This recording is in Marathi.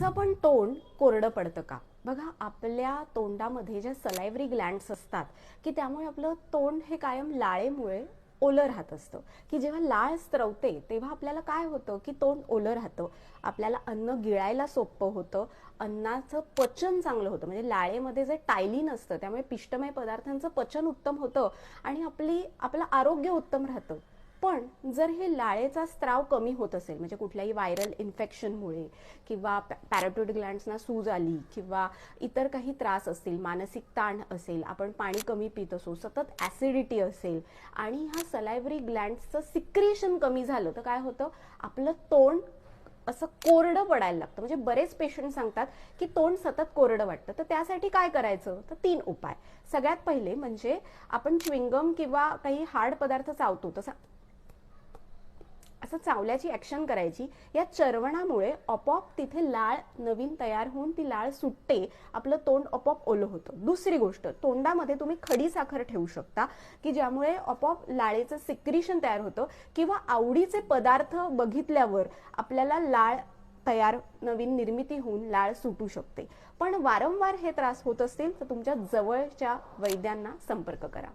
तुमचं पण तोंड कोरडं पडतं का? बघा आपल्या तोंडामध्ये ज्या सलायव्हरी ग्लँड्स असतात की त्यामुळे आपलं तोंड हे कायम लाळेमुळे ओलं राहत असतं. की जेव्हा लाळ स्त्रवते तेव्हा आपल्याला काय होतं? की तोंड ओलं राहतं. आपल्याला अन्न गिळायला सोपं होतं. अन्नाचं पचन चांगलं होतं. म्हणजे लाळेमध्ये जे टायलिन असतं त्यामुळे पिष्टमय पदार्थांचं पचन उत्तम होतं आणि आपली आपलं आरोग्य उत्तम राहतं. पण जर हे लाळेचा स्त्राव कमी होत असेल म्हणजे कुठल्याही व्हायरल इन्फेक्शनमुळे किंवा पॅराटोड ग्लँड्सना सूज आली किंवा इतर काही त्रास असतील मानसिक ताण असेल आपण पाणी कमी पित असू सतत ॲसिडिटी असेल आणि ह्या सलायव्हरी ग्लँड्सचं सिक्रिएशन कमी झालं तर काय होतं? आपलं तोंड असं कोरडं पडायला लागतं. म्हणजे बरेच पेशंट सांगतात की तोंड सतत कोरडं वाटतं. तर त्यासाठी काय करायचं? तर तीन उपाय. सगळ्यात पहिले म्हणजे आपण च्विंगम किंवा काही हार्ड पदार्थ चावतो तसं असं चावल्याची ऍक्शन करायची. या चरवणामुळे आपोआप तिथे लाळ नवीन तयार होऊन ती लाळ सुटते. आपलं तोंड आपोआप ओलं होतं. दुसरी गोष्ट तोंडामध्ये तुम्ही खडी साखर ठेवू शकता की ज्यामुळे आपोआप लाळेचं सिक्रिशन तयार होतं किंवा आवडीचे पदार्थ बघितल्यावर आपल्याला लाळ तयार नवीन निर्मिती होऊन लाळ सुटू शकते. पण वारंवार हे त्रास होत असतील तर तुमच्या जवळच्या वैद्यांना संपर्क करा.